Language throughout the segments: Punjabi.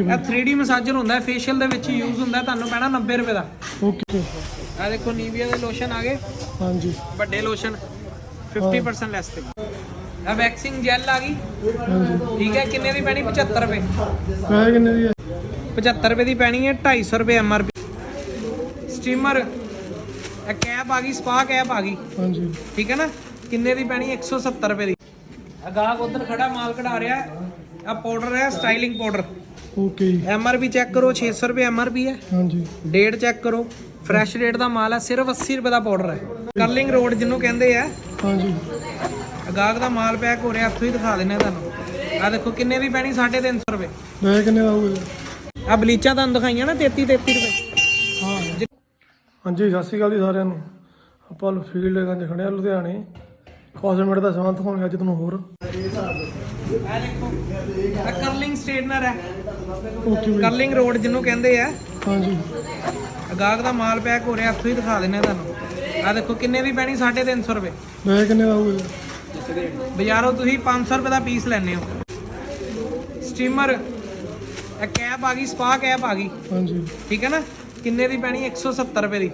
ਇਹ 3D ਮਸਾਜਰ ਹੁੰਦਾ ਹੈ ਫੇਸ਼ੀਅਲ ਦੇ ਵਿੱਚ ਯੂਜ਼ ਹੁੰਦਾ ਹੈ, ਤੁਹਾਨੂੰ ਪੈਣਾ 90 ਰੁਪਏ ਦਾ। ਓਕੇ ਆ ਦੇਖੋ ਨੀਵੀਆ ਦੇ ਲੋਸ਼ਨ ਆ ਗਏ। ਹਾਂਜੀ। ਵੱਡੇ ਲੋਸ਼ਨ 50% ਲੈਸ ਤੇ। ਆ ਵੈਕਸਿੰਗ ਜੈਲ ਆ ਗਈ। ਹਾਂਜੀ। ਠੀਕ ਹੈ ਕਿੰਨੇ ਦੀ ਪੈਣੀ? 75 ਰੁਪਏ। ਪੈਸੇ ਕਿੰਨੇ ਦੀ ਹੈ? 75 ਰੁਪਏ ਦੀ ਪੈਣੀ ਹੈ 250 ਰੁਪਏ ਐਮਆਰਪੀ ਸਟੀਮਰ ਇਹ ਕੈਪ ਆ ਗਈ ਸਪਾ ਕੈਪ ਆ ਗਈ। ਹਾਂਜੀ। ਠੀਕ ਹੈ ਨਾ? ਕਿੰਨੇ ਦੀ ਪੈਣੀ? 170 ਰੁਪਏ ਦੀ। ਆ ਗਾਹਕ ਉਧਰ ਖੜਾ ਮਾਲ ਕਢਾ ਰਿਹਾ। ਆ ਪਾਊਡਰ ਹੈ ਸਟਾਈਲਿੰਗ ਪਾਊਡਰ ਓਕੇ ਜੀ ਐਮਆਰਪੀ ਚੈੱਕ ਕਰੋ 600 ਰੁਪਏ ਐਮਆਰਪੀ ਹੈ। ਹਾਂਜੀ। ਡੇਟ ਚੈੱਕ ਕਰੋ। ਫਰੈਸ਼ ਡੇਟ ਦਾ ਮਾਲ ਹੈ ਸਿਰਫ 80 ਰੁਪਏ ਦਾ ਪਾਊਡਰ ਹੈ। ਕਰਲਿੰਗ ਰੋਡ ਜਿਹਨੂੰ ਕਹਿੰਦੇ ਆ। ਹਾਂਜੀ। ਗਾਹਕ ਦਾ ਮਾਲ ਪੈਕ ਹੋ ਰਿਹਾ ਇੱਥੋਂ ਹੀ ਦਿਖਾ ਆ ਤੁਹਾਨੂੰ। ਆ ਦੇਖੋ ਕਿੰਨੇ ਦੀ ਪੈਣੀ 350 ਰੁਪਏ। ਪੈਸੇ ਕਿੰਨੇ ਦਾ ਹੋਊਗਾ? ਆ ਬਲੀਚਾਂ ਤੁਹਾਨੂੰ ਦਿਖਾਈਆਂ ਨਾ 33 33 ਰੁਪਏ। ਹਾਂ। ਹਾਂਜੀ ਸਤਿ ਸ਼੍ਰੀ ਅਕਾਲ ਜੀ ਸਾਰਿਆਂ ਨੂੰ। ਆਪਾਂ ਫੀਲਡ ਗੰਜ ਖੜੇ ਆ ਲੁਧਿਆਣੇ। ਕਾਸਮੈਟ ਦਾ ਸਮਾਨ ਦਿਖਾਉਣੇ ਅੱਜ ਤੁਹਾਨੂੰ ਹੋਰ। ਦੇਖੋ ਆ ਕਰਲਿੰਗ ਸਟ੍ਰੇਟਨਰ ਹੈ। ਓਕੇ ਕਰਲਿੰਗ ਰੋਡ ਜਿਹਨੂੰ ਕਹਿੰਦੇ ਆ। ਹਾਂਜੀ। ਗਾਹਕ ਦਾ ਮਾਲ ਪੈਕ ਹੋ ਰਿਹਾ ਇੱਥੋਂ ਹੀ ਦਿਖਾ ਆ ਤੁਹਾਨੂੰ। ਆ ਦੇਖੋ ਕਿੰਨੇ ਦੀ ਪੈਣੀ 350 ਰੁਪਏ। ਪੈਸੇ ਕਿੰਨੇ ਦਾ ਹੋਊਗਾ? ਬਾਜ਼ਾਰੋਂ ਤੁਸੀਂ 500 ਰੁਪਏ ਦਾ ਪੀਸ ਲੈਣੇ ਹੋ। ਸਟੀਮਰ ਇਹ ਕੈਪ ਆ ਗਈ ਸਪਾ ਕੈਪ ਆ ਗਈ। ਹਾਂਜੀ। ਠੀਕ ਹੈ ਨਾ? ਕਿੰਨੇ ਦੀ ਪੈਣੀ? 170 ਰੁਪਏ ਦੀ।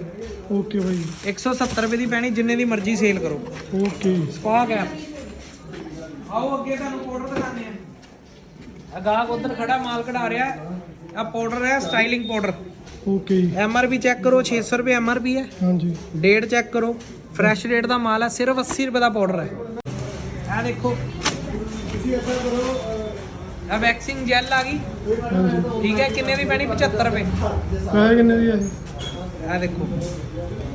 ਓਕੇ ਬਾਈ। 170 ਰੁਪਏ ਦੀ ਪੈਣੀ ਜਿੰਨੇ ਦੀ ਮਰਜ਼ੀ ਸੇਲ ਕਰੋ। ਓਕੇ। ਸਪਾ ਕੈਪ ਆਓ ਅੱਗੇ ਤੁਹਾਨੂੰ ਪਾਊਡਰ ਦਿਖਾਉਂਦੇ ਆ ਗਾਹਕ ਉਧਰ ਖੜਾ ਮਾਲ ਕਢਾ ਰਿਹਾ। ਆ ਪਾਊਡਰ ਹੈ ਸਟਾਈਲਿੰਗ ਪਾਊਡਰ ਓਕੇ ਜੀ ਐਮਆਰਪੀ ਚੈੱਕ ਕਰੋ 600 ਰੁਪਏ ਐਮਆਰਪੀ ਹੈ। ਹਾਂਜੀ। ਡੇਟ ਚੈੱਕ ਕਰੋ। ਫਰੈਸ਼ ਡੇਟ ਦਾ ਮਾਲ ਹੈ ਸਿਰਫ 80 ਰੁਪਏ ਦਾ ਪਾਊਡਰ ਹੈ। ਆ ਦੇਖੋ। ਆ ਵੈਕਸਿੰਗ ਜੈਲ ਆ ਗਈ। ਠੀਕ ਹੈ ਕਿੰਨੇ ਦੀ ਪੈਣੀ? 75 ਰੁਪਏ। ਪੈਸੇ ਕਿੰਨੇ ਦੀ ਹੈ? ਆ ਦੇਖੋ।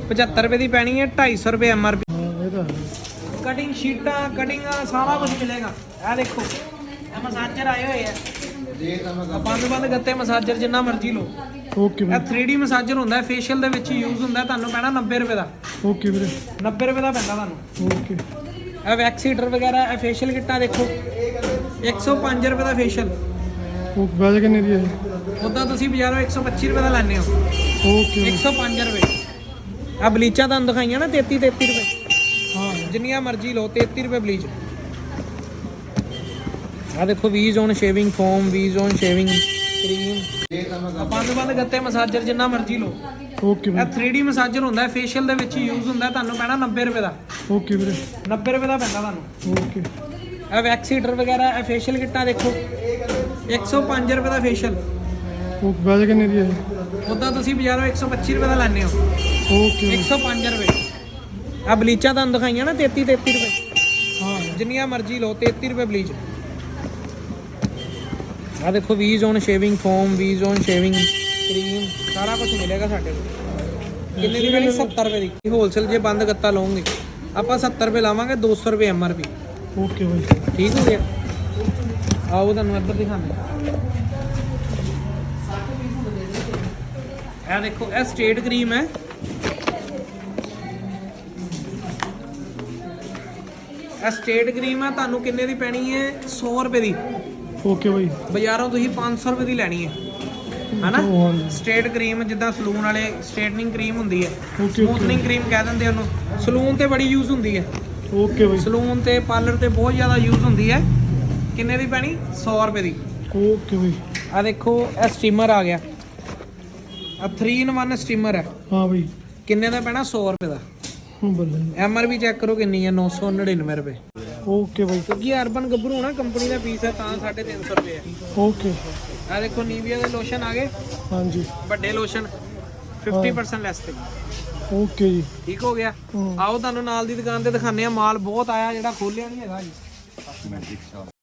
75 ਰੁਪਏ ਦੀ ਪੈਣੀ ਹੈ 250 ਰੁਪਏ ਇਹ ਤਾਂ ਹੈ ਕਟਿੰਗ ਸ਼ੀਟਾਂ ਕਟਿੰਗਾਂ ਸਾਰਾ ਕੁਝ ਮਿਲੇਗਾ। ਆ ਦੇਖੋ ਇਹ ਮਸਾਜਰ ਆਏ ਹੋਏ ਆ। ਬੰਦ ਬੰਦ ਗੱਤੇ ਮਸਾਜਰ ਜਿੰਨਾ ਮਰਜ਼ੀ ਲਓ। ਓਕੇ ਇਹ ਵੀਰੇ 3D ਮਸਾਜਰ ਹੁੰਦਾ ਹੈ ਫੇਸ਼ੀਅਲ ਦੇ ਵਿੱਚ ਯੂਜ਼ ਹੁੰਦਾ ਹੈ, ਤੁਹਾਨੂੰ ਪੈਣਾ 90 ਰੁਪਏ ਦਾ। ਓਕੇ ਵੀਰੇ। 90 ਰੁਪਏ ਦਾ ਪੈਂਦਾ ਤੁਹਾਨੂੰ। ਓਕੇ ਇਹ ਵੈਕਸ ਹੀਟਰ ਵਗੈਰਾ ਇਹ ਫੇਸ਼ੀਅਲ ਕਿੱਟਾਂ ਦੇਖੋ। 105 ਰੁਪਏ ਦਾ ਫੇਸ਼ੀਅਲ ਉਹ ਪੈਸੇ ਕਿੰਨੇ ਦੀ ਹੈ ਉਦਾਂ ਤੁਸੀਂ ਬਾਜ਼ਾਰੋਂ 125 ਰੁਪਏ ਦਾ ਲੈਣੇ ਹੋ। ਓਕੇ 105 ਰੁਪਏ। ਆ ਬਲੀਚਾਂ ਤੁਹਾਨੂੰ ਦਿਖਾਈਆਂ ਨਾ 33 33 ਰੁਪਏ। ਹਾਂ ਜਿੰਨੀਆਂ ਮਰਜ਼ੀ ਲਓ 33 ਰੁਪਏ ਬਲੀਚ ਆ ਦੇਖੋ V zone shaving foam V zone shaving cream ਬੰਦ ਬੰਦ ਗੱਤੇ ਮਸਾਜਰ ਜਿੰਨਾ ਮਰਜ਼ੀ ਲਓ। ਓਕੇ ਇਹ ਵੀਰੇ 3D ਮਸਾਜਰ ਹੁੰਦਾ ਹੈ ਫੇਸ਼ੀਅਲ ਦੇ ਵਿੱਚ ਯੂਜ਼ ਹੁੰਦਾ ਤੁਹਾਨੂੰ ਪੈਣਾ 90 ਰੁਪਏ ਦਾ। ਓਕੇ ਵੀਰੇ। 90 ਰੁਪਏ ਦਾ ਪੈਂਦਾ ਤੁਹਾਨੂੰ। ਓਕੇ ਇਹ ਵੈਕਸ ਹੀਟਰ ਵਗੈਰਾ ਇਹ ਫੇਸ਼ੀਅਲ ਕਿੱਟਾਂ ਦੇਖੋ। 105 ਰੁਪਏ ਦਾ ਫੇਸ਼ੀਅਲ ਉਹ ਪੈਸੇ ਕਿੰਨੇ ਦੀ ਹੈ? ਉਦਾਂ ਤੁਸੀਂ ਬਾਜ਼ਾਰੋਂ 125 ਰੁਪਏ ਦਾ ਲੈਣੇ ਹੋ। ਓਕੇ 105 ਰੁਪਏ। ਆ ਬਲੀਚਾਂ ਤੁਹਾਨੂੰ ਦਿਖਾਈਆਂ ਨਾ 33 33 ਰੁਪਏ। ਹਾਂ ਜਿੰਨੀਆਂ ਮਰਜ਼ੀ ਲਓ 33 ਰੁਪਏ ਬਲੀਚ। ਆ ਦੇਖੋ V zone shaving foam V zone shaving cream ਸਾਰਾ ਕੁਝ ਮਿਲੇਗਾ ਸਾਡੇ ਕੋਲ। ਕਿੰਨੇ ਦੀ ਪੈਣੀ 70 ਰੁਪਏ ਦੀ। ਹੋਲਸੇਲ ਜੇ ਬੰਦ ਗੱਤਾ ਲਓਗੇ ਆਪਾਂ 70 ਰੁਪਏ ਲਾਵਾਂਗੇ 200 ਰੁਪਏ ਐਮਆਰਪੀ ਓਕੇ ਬਾਈ। ਠੀਕ ਹੋ ਗਿਆ? ਆਓ ਤੁਹਾਨੂੰ ਇੱਧਰ ਦਿਖਾਉਂਦੇ ਇਹ ਦੇਖੋ ਇਹ ਸਟੇਟ ਕਰੀਮ ਹੈ। ਇਹ ਸਟੇਟ ਕਰੀਮ ਹੈ ਤੁਹਾਨੂੰ ਕਿੰਨੇ ਦੀ ਪੈਣੀ ਹੈ? 100 ਰੁਪਏ ਦੀ। ਓਕੇ ਬਾਈ। ਬਾਜ਼ਾਰੋਂ ਤੁਸੀਂ 500 ਰੁਪਏ ਦੀ ਲੈਣੀ ਹੈ। ਹਨਾ? ਸਟੇਟ ਕਰੀਮ ਜਿੱਦਾਂ ਸਲੂਨ ਵਾਲੇ ਸਟ੍ਰੇਟਨਿੰਗ ਕਰੀਮ ਹੁੰਦੀ ਹੈ। ਸਮੂਥਨਿੰਗ ਕਰੀਮ ਕਹਿ ਦਿੰਦੇ ਉਹਨੂੰ। ਸਲੂਨ ਤੇ ਬੜੀ ਯੂਜ਼ ਹੁੰਦੀ ਹੈ। ਓਕੇ ਬਾਈ। ਸਲੂਨ ਤੇ ਪਾਰਲਰ ਤੇ ਬਹੁਤ ਜ਼ਿਆਦਾ ਯੂਜ਼ ਹੁੰਦੀ ਹੈ। ਕਿੰਨੇ ਦੀ ਪੈਣੀ? 100 ਰੁਪਏ ਦੀ। ਓਕੇ ਬਾਈ। ਆ ਦੇਖੋ ਇਹ ਸਟੀਮਰ ਆ ਗਿਆ। ਆ 3 ਇਨ 1 ਸਟੀਮਰ ਹੈ। ਹਾਂ ਬਾਈ। ਕਿੰਨੇ ਦਾ ਪੈਣਾ? 100 ਰੁਪਏ ਦਾ। ਐਮ ਆਰ ਪੀ ਚੈੱਕ ਕਰੋ ਕਿੰਨੀ ਹੈ 999 ਰੁਪਏ। ਓਕੇ ਬਾਈ। ਕਿਉਂਕਿ ਅਰਬਨ ਗੱਭਰੂ ਨਾ ਕੰਪਨੀ ਦਾ ਪੀਸ ਹੈ ਤਾਂ 350 ਰੁਪਏ ਹੈ ਓਕੇ ਆ ਦੇਖੋ ਨੀਵੀਆ ਦੇ ਲੋਸ਼ਨ ਆ ਗਏ। ਹਾਂਜੀ। ਵੱਡੇ ਲੋਸ਼ਨ 50% ਲੈਸ ਤੇ। ਓਕੇ ਜੀ। ਠੀਕ ਹੋ ਗਿਆ। ਆਓ ਤੁਹਾਨੂੰ ਨਾਲ ਦੀ ਦੁਕਾਨ ਤੇ ਦਿਖਾਉਂਦੇ ਆ ਮਾਲ ਬਹੁਤ ਆਇਆ ਜਿਹੜਾ ਖੋਲਿਆ ਨਹੀਂ ਹੈਗਾ ਜੀ।